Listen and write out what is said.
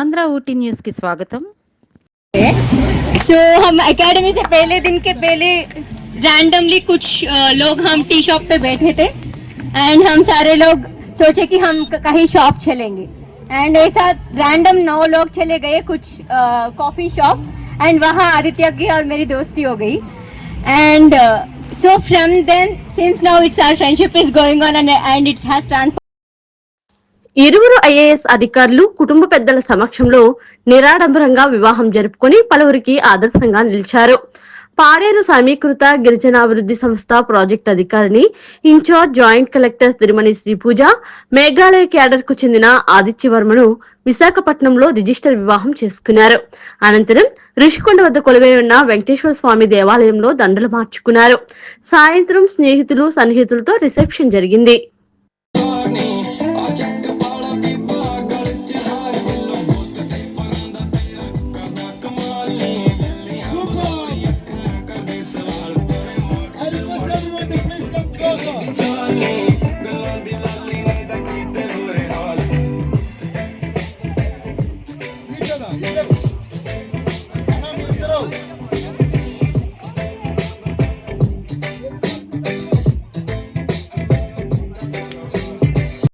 Andhra Ooty news की स्वागत सो so, हम एकेडमी से पहले दिन के पहले रैंडमली कुछ लोग हम टी शॉप पे बैठे थे। एंड हम सारे लोग सोचे कि हम कहीं शॉप चलेंगे। एंड ऐसा रैंडम नौ लोग चले गए कुछ कॉफ़ी शॉप एंड वहाँ आदित्य की और मेरी दोस्ती हो गई। And so from then since now it's our friendship is going on and it's ఇరువురు ఐఏఎస్ అధికారులు కుటుంబ పెద్దల సమక్షంలో నిరాడంబరంగా వివాహం జరుపుకొని పలువురికి ఆదర్శంగా నిలిచారు. పాడేరు సమీకృత గిరిజనాభివృద్ధి సంస్థ ప్రాజెక్ట్ అధికారిని incharge joint collector Tirumani Sripuja Meghalaya క్యాడర్కు చెందిన ఆదిత్యవర్మను విశాఖపట్నంలో రిజిస్టర్ వివాహం చేసుకున్నారు. అనంతరం ఋషికొండ వద్ద కొలువై ఉన్న వెంకటేశ్వర స్వామి దేవాలయంలో దండలు మార్చుకున్నారు. సాయంత్రం స్నేహితులు సన్నిహితులతో రిసెప్షన్ జరిగింది. Yeah.